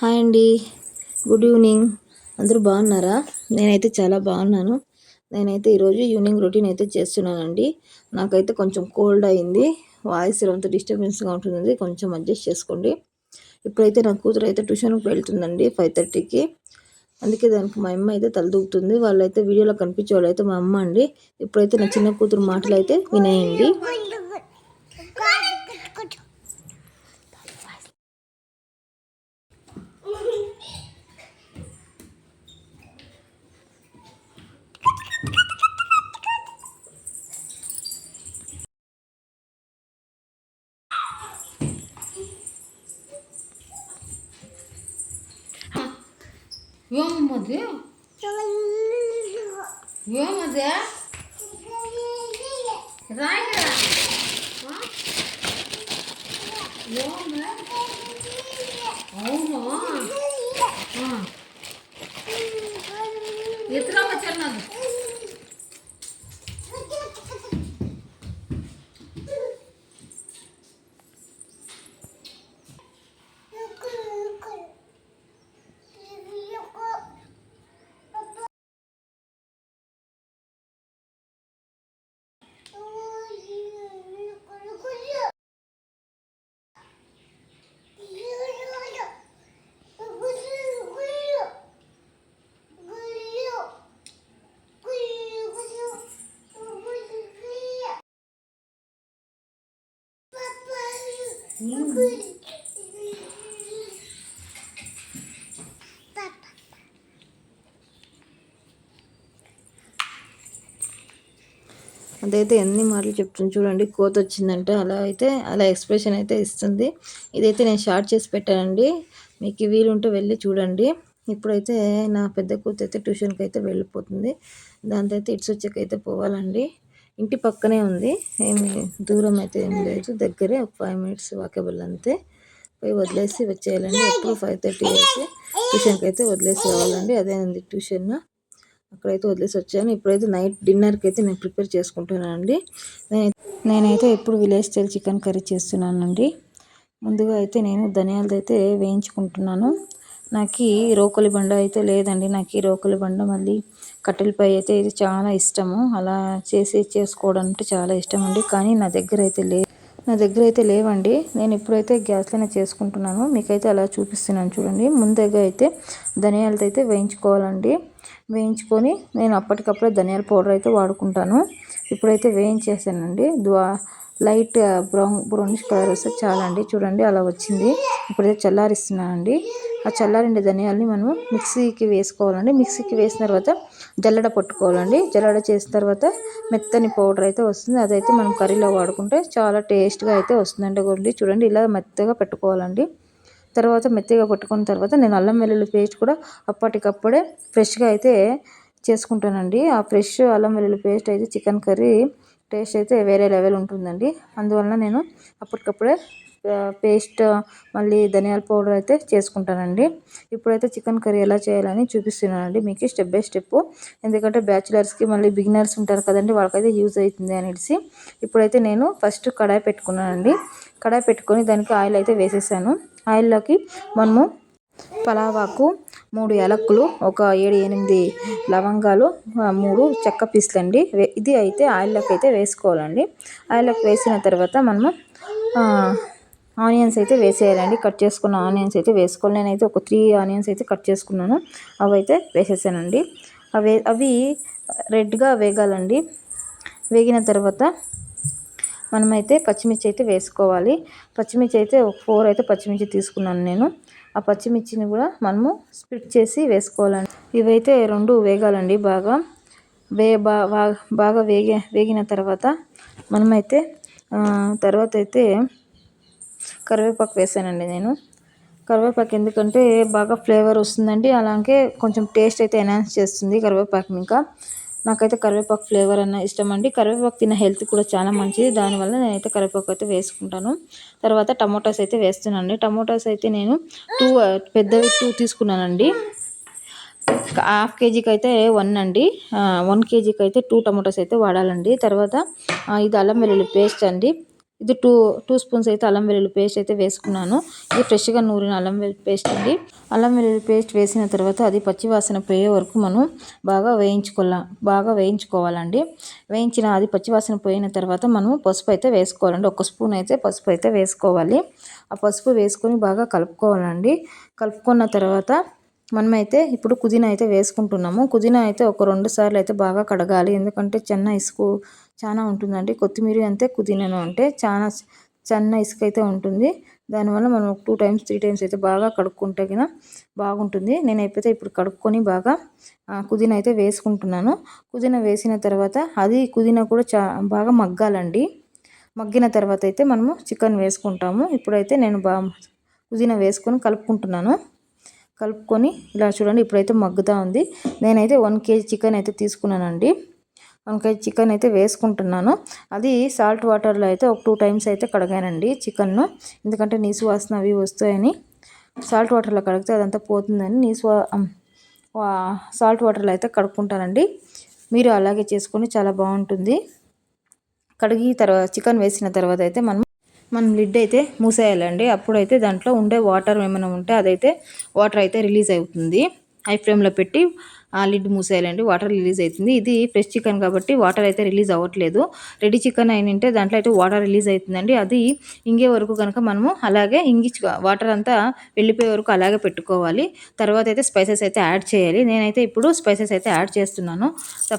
Hi అండి. Good evening. అందరూ బాగున్నారా? నేనైతే చాలా బాగున్నాను. నేనైతే ఈరోజు ఈవినింగ్ రొటీన్ అయితే చేస్తున్నానండి. నాకైతే కొంచెం కోల్డ్ అయింది. వాయిస్ అంత డిస్టర్బెన్స్గా ఉంటుంది కొంచెం అడ్జస్ట్ చేసుకోండి. ఇప్పుడైతే నా కూతురు అయితే ట్యూషన్కి వెళ్తుందండి ఫైవ్ థర్టీకి. అందుకే దానికి మా అమ్మ అయితే తలదూకుతుంది. వాళ్ళైతే వీడియోలో కనిపించే వాళ్ళు అయితే మా అమ్మ అండి. ఇప్పుడైతే నా చిన్న కూతురు మాటలు అయితే వినేయండి. ఏమమ్మది ఏమది రాయరా ఏమమ్మా అవును ఎత్తురా వచ్చారు నాకు అదైతే ఎన్ని మాటలు చెప్తుంది చూడండి. కోత వచ్చిందంటే అలా అయితే అలా ఎక్స్ప్రెషన్ అయితే ఇస్తుంది. ఇదైతే నేను షార్ట్ చేసి పెట్టానండి. మీకు వీలుంటే వెళ్ళి చూడండి. ఇప్పుడైతే నా పెద్ద కూతురు అయితే ట్యూషన్కి అయితే వెళ్ళిపోతుంది. దాంతో అయితే ఇట్స్ వచ్చాకైతే పోవాలండి. ఇంటి పక్కనే ఉంది. ఏమి దూరం అయితే ఏం లేదు. దగ్గరే ఒక ఫైవ్ మినిట్స్ వాకబుల్ అంతే. పోయి వదిలేసి వచ్చేయాలండి. ఎప్పుడు ఫైవ్ థర్టీ అయితే ట్యూషన్కి అయితే వదిలేసి రావాలండి. అదే ఉంది ట్యూషన్ అక్కడైతే వదిలేసి వచ్చాను. ఇప్పుడైతే నైట్ డిన్నర్కి అయితే నేను ప్రిపేర్ చేసుకుంటున్నానండి. నేనైతే ఎప్పుడు విలేజ్ స్టైల్ చికెన్ కర్రీ చేస్తున్నానండి. ముందుగా అయితే నేను ధనియాలతో అయితే వేయించుకుంటున్నాను. నాకు రోకలి బండ అయితే లేదండి. నాకు ఈ రోకలి బండ మళ్ళీ కట్టెలపై అయితే ఇది చాలా ఇష్టము. అలా చేసి చేసుకోవడం అంటే చాలా ఇష్టం అండి కానీ నా దగ్గర అయితే లేదు నా దగ్గర అయితే లేవండి. నేను ఇప్పుడైతే గ్యాస్లోనే చేసుకుంటున్నాను. మీకైతే అలా చూపిస్తున్నాను చూడండి. ముందుగా అయితే ధనియాలతో అయితే వేయించుకోవాలండి. వేయించుకొని నేను అప్పటికప్పుడే ధనియాల పౌడర్ అయితే వాడుకుంటాను. ఇప్పుడైతే వేయించేసానండి. ద్వా లైట్ బ్రౌన్ బ్రౌనిష్ కలర్ వస్తే చాలండి. చూడండి అలా వచ్చింది. ఇప్పుడైతే చల్లారిస్తున్నానండి. ఆ చల్లారిండి ధనియాలని మనం మిక్సీకి వేసుకోవాలండి. మిక్సీకి వేసిన తర్వాత జల్లడ పట్టుకోవాలండి. జల్లడ చేసిన తర్వాత మెత్తని పౌడర్ అయితే వస్తుంది. అదైతే మనం కర్రీలో వాడుకుంటే చాలా టేస్ట్గా అయితే వస్తుందండి గొండి. చూడండి ఇలా మెత్తగా పెట్టుకోవాలండి. తర్వాత మెత్తగా పట్టుకున్న తర్వాత నేను అల్లం వెల్లుల్లి పేస్ట్ కూడా అప్పటికప్పుడే ఫ్రెష్గా అయితే చేసుకుంటానండి. ఆ ఫ్రెష్ అల్లం వెల్లుల్లి పేస్ట్ అయితే చికెన్ కర్రీ టేస్ట్ అయితే వేరే లెవెల్ ఉంటుందండి. అందువలన నేను అప్పటికప్పుడే పేస్ట్ మళ్ళీ ధనియాల పౌడర్ అయితే చేసుకుంటానండి. ఇప్పుడైతే చికెన్ కర్రీ ఎలా చేయాలని చూపిస్తున్నానండి మీకు స్టెప్ బై స్టెప్. ఎందుకంటే బ్యాచులర్స్కి మళ్ళీ బిగినర్స్ ఉంటారు కదండి వాళ్ళకైతే యూజ్ అవుతుంది అనేసి. ఇప్పుడైతే నేను ఫస్ట్ కడాయి పెట్టుకున్నానండి. కడాయి పెట్టుకొని దానికి ఆయిల్ అయితే వేసేసాను. ఆయిల్లోకి మనము పలావాకు మూడు యాలక్కులు ఒక ఏడు ఎనిమిది లవంగాలు మూడు చెక్క పీసులు అండి. ఇది అయితే ఆయిల్లోకి అయితే వేసుకోవాలండి. ఆయిల్లోకి వేసిన తర్వాత మనము ఆనియన్స్ అయితే వేసేయాలండి. కట్ చేసుకున్న ఆనియన్స్ అయితే వేసుకోవాలి. నేనైతే ఒక త్రీ ఆనియన్స్ అయితే కట్ చేసుకున్నాను. అవి అయితే వేసేసానండి. అవి అవి రెడ్గా వేగాలండి. వేగిన తర్వాత మనమైతే పచ్చిమిర్చి అయితే వేసుకోవాలి. పచ్చిమిర్చి అయితే ఒక ఫోర్ అయితే పచ్చిమిర్చి తీసుకున్నాను నేను. ఆ పచ్చిమిర్చిని కూడా మనము స్ప్లిట్ చేసి వేసుకోవాలండి. ఇవైతే రెండు వేగాలండి బాగా. వే బాగా వేగే వేగిన తర్వాత మనమైతే తర్వాత అయితే కరివేపాకు వేసానండి నేను. కరివేపాకు ఎందుకంటే బాగా ఫ్లేవర్ వస్తుందండి. అలాగే కొంచెం టేస్ట్ అయితే ఎన్హాన్స్ చేస్తుంది కరివేపాకు ఇంకా. నాకైతే కరివేపాకు ఫ్లేవర్ అన్న ఇష్టం అండి. కరివేపాకు తిన్న హెల్త్ కూడా చాలా మంచిది. దానివల్ల నేనైతే కరివేపాకు అయితే వేసుకుంటాను. తర్వాత టమోటాస్ అయితే వేస్తున్నానండి. టమోటాస్ అయితే నేను టూ పెద్దవి టూ తీసుకున్నానండి. హాఫ్ కేజీకి అయితే వన్ అండి. వన్ కేజీకి అయితే టూ టమాటోస్ అయితే వాడాలండి. తర్వాత ఇది అల్లం వెల్లుల్లి పేస్ట్ అండి. ఇది టూ టూ స్పూన్స్ అయితే అల్లం వెల్లుల్లి పేస్ట్ అయితే వేసుకున్నాను. ఇది ఫ్రెష్గా నూరిన అల్లం వెల్లుల్లి పేస్ట్ అండి. అల్లం వెల్లుల్లి పేస్ట్ వేసిన తర్వాత అది పచ్చివాసన పోయే వరకు మనం బాగా వేయించుకోవాల బాగా వేయించుకోవాలండి. వేయించిన అది పచ్చివాసన పోయిన తర్వాత మనం పసుపు అయితే వేసుకోవాలండి. ఒక స్పూన్ అయితే పసుపు అయితే వేసుకోవాలి. ఆ పసుపు వేసుకొని బాగా కలుపుకోవాలండి. కలుపుకున్న తర్వాత మనమైతే ఇప్పుడు పుదీనా అయితే వేసుకుంటున్నాము. పుదీనా అయితే ఒక రెండు సార్లు అయితే బాగా కడగాలి. ఎందుకంటే చిన్న ఇసుకు చాలా ఉంటుందండి. కొత్తిమీర అంతే పుదీనాను అంటే చాలా చిన్న ఇసుక అయితే ఉంటుంది. దానివల్ల మనం టూ టైమ్స్ త్రీ టైమ్స్ అయితే బాగా కడుక్కుంటే కదా బాగుంటుంది. నేను అయిపోతే ఇప్పుడు కడుక్కొని బాగా పుదీనా అయితే వేసుకుంటున్నాను. పుదీనా వేసిన తర్వాత అది పుదీనా కూడా చా బాగా మగ్గాలండి. మగ్గిన తర్వాత అయితే మనము చికెన్ వేసుకుంటాము. ఇప్పుడైతే నేను బా పుదీనా వేసుకొని కలుపుకుంటున్నాను. కలుపుకొని ఇలా చూడండి ఇప్పుడైతే మగ్గుతూ ఉంది. నేనైతే వన్ కేజీ చికెన్ అయితే తీసుకున్నానండి. వన్ కేజీ చికెన్ అయితే వేసుకుంటున్నాను. అది సాల్ట్ వాటర్లో అయితే ఒక టూ టైమ్స్ అయితే కడగానండి చికెన్ను. ఎందుకంటే నీసు వాసన అవి వస్తాయని సాల్ట్ వాటర్లో కడిగితే అదంతా పోతుందని నీసు సాల్ట్ వాటర్లో అయితే కడుక్కుంటానండి. మీరు అలాగే చేసుకొని చాలా బాగుంటుంది. కడిగి తర్వాత చికెన్ వేసిన తర్వాత అయితే మనం మనం లిడ్ అయితే మూసేయాలండి. అప్పుడైతే దాంట్లో ఉండే వాటర్ ఏమైనా ఉంటే అదైతే వాటర్ అయితే రిలీజ్ అవుతుంది. హై ఫ్లేమ్లో పెట్టి లిడ్ మూసేయాలండి వాటర్ రిలీజ్ అవుతుంది. ఇది ఫ్రెష్ చికెన్ కాబట్టి వాటర్ అయితే రిలీజ్ అవ్వట్లేదు. రెడీ చికెన్ అయినంటే దాంట్లో అయితే వాటర్ రిలీజ్ అవుతుందండి. అది ఇంగే వరకు కనుక మనము అలాగే ఇంగి వాటర్ అంతా వెళ్ళిపోయే వరకు అలాగే పెట్టుకోవాలి. తర్వాత అయితే స్పైసెస్ అయితే యాడ్ చేయాలి. నేనైతే ఇప్పుడు స్పైసెస్ అయితే యాడ్ చేస్తున్నాను.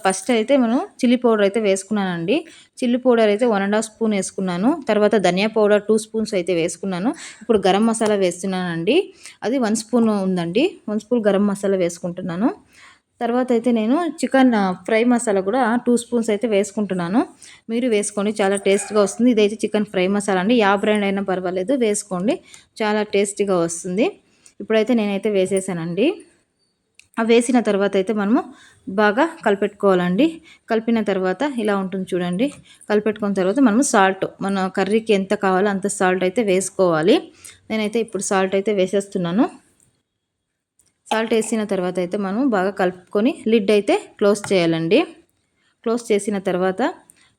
ఫస్ట్ అయితే మనం చిల్లీ పౌడర్ అయితే వేసుకున్నానండి. చిల్లీ పౌడర్ అయితే వన్ అండ్ హాఫ్ స్పూన్ వేసుకున్నాను. తర్వాత ధనియా పౌడర్ టూ స్పూన్స్ అయితే వేసుకున్నాను. ఇప్పుడు గరం మసాలా వేస్తున్నానండి. అది వన్ స్పూన్ ఉందండి. వన్ స్పూన్ గరం మసాలా వేసుకుంటున్నాను. తర్వాత అయితే నేను చికెన్ ఫ్రై మసాలా కూడా టూ స్పూన్స్ అయితే వేసుకుంటున్నాను. మీరు వేసుకోండి చాలా టేస్ట్గా వస్తుంది. ఇదైతే చికెన్ ఫ్రై మసాలా అండి. యా బ్రాండ్ అయినా పర్వాలేదు వేసుకోండి చాలా టేస్టీగా వస్తుంది. ఇప్పుడైతే నేనైతే వేసేసానండి. అవి వేసిన తర్వాత అయితే మనము బాగా కలిపెట్టుకోవాలండి. కలిపిన తర్వాత ఇలా ఉంటుంది చూడండి. కలిపెట్టుకున్న తర్వాత మనము సాల్ట్ మన కర్రీకి ఎంత కావాలో అంత సాల్ట్ అయితే వేసుకోవాలి. నేనైతే ఇప్పుడు సాల్ట్ అయితే వేసేస్తున్నాను. సాల్ట్ వేసిన తర్వాత అయితే మనం బాగా కలుపుకొని లిడ్ అయితే క్లోజ్ చేయాలండి. క్లోజ్ చేసిన తర్వాత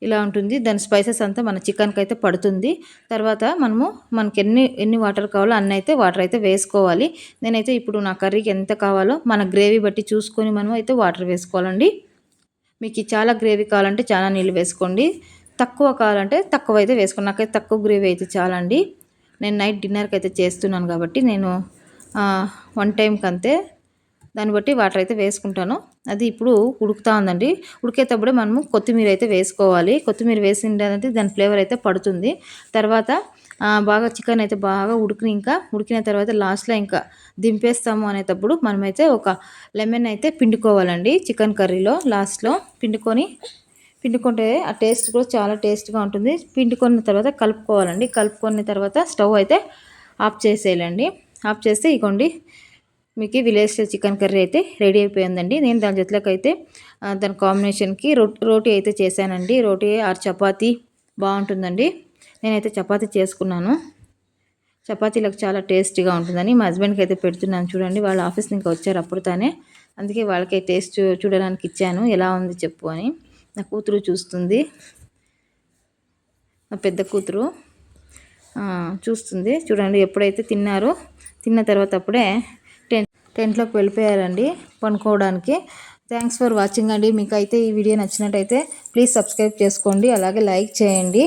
ఇలా ఉంటుంది. దాని స్పైసెస్ అంతా మన చికెన్కి అయితే పడుతుంది. తర్వాత మనము మనకి ఎన్ని ఎన్ని వాటర్ కావాలో అన్నీ అయితే వాటర్ అయితే వేసుకోవాలి. నేనైతే ఇప్పుడు నా కర్రీకి ఎంత కావాలో మన గ్రేవీ బట్టి చూసుకొని మనం అయితే వాటర్ వేసుకోవాలండి. మీకు చాలా గ్రేవీ కావాలంటే చాలా నీళ్ళు వేసుకోండి. తక్కువ కావాలంటే తక్కువ అయితే వేసుకోండి. నాకైతే తక్కువ గ్రేవీ అయితే చాలండి. నేను నైట్ డిన్నర్కి అయితే చేస్తున్నాను కాబట్టి నేను వన్ టైంకి అంతే. దాన్ని బట్టి వాటర్ అయితే వేసుకుంటాను. అది ఇప్పుడు ఉడుకుతా ఉందండి. ఉడికేటప్పుడే మనము కొత్తిమీర అయితే వేసుకోవాలి. కొత్తిమీర వేసిందంటే దాని ఫ్లేవర్ అయితే పడుతుంది. తర్వాత బాగా చికెన్ అయితే బాగా ఉడికిన ఇంకా ఉడికిన తర్వాత లాస్ట్లో ఇంకా దింపేస్తాము అనేటప్పుడు మనమైతే ఒక లెమన్ అయితే పిండుకోవాలండి చికెన్ కర్రీలో లాస్ట్లో. పిండుకొని పిండుకుంటే ఆ టేస్ట్ కూడా చాలా టేస్ట్గా ఉంటుంది. పిండుకున్న తర్వాత కలుపుకోవాలండి. కలుపుకున్న తర్వాత స్టవ్ అయితే ఆఫ్ చేసేయాలండి. ఆఫ్ చేస్తే ఇగోండి మీకు విలేజ్ చికెన్ కర్రీ అయితే రెడీ అయిపోయిందండి. నేను దాని జతలకు అయితే దాని కాంబినేషన్కి రో రోటీ అయితే చేశానండి. రోటీ ఆర్ చపాతీ బాగుంటుందండి. నేనైతే చపాతీ చేసుకున్నాను. చపాతీలకు చాలా టేస్టీగా ఉంటుందని మా హస్బెండ్కి అయితే పెడుతున్నాను చూడండి. వాళ్ళ ఆఫీస్ ఇంకా వచ్చారు అప్పుడు తానే అందుకే వాళ్ళకి టేస్ట్ చూడడానికి ఇచ్చాను. ఎలా ఉంది చెప్పు అని. నా కూతురు చూస్తుంది. నా పెద్ద కూతురు చూస్తుంది. చూడండి ఎప్పుడైతే తిన్నారో తిన్న తర్వాత అప్పుడే టెంట్ టెంట్లోకి వెళ్ళిపోయారండి పనుకోవడానికి. థ్యాంక్స్ ఫర్ వాచింగ్ అండి. మీకు అయితే ఈ వీడియో నచ్చినట్టయితే ప్లీజ్ సబ్స్క్రైబ్ చేసుకోండి. అలాగే లైక్ చేయండి.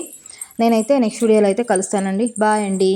నేనైతే నెక్స్ట్ వీడియోలో అయితే కలుస్తానండి. బాయ్ అండి.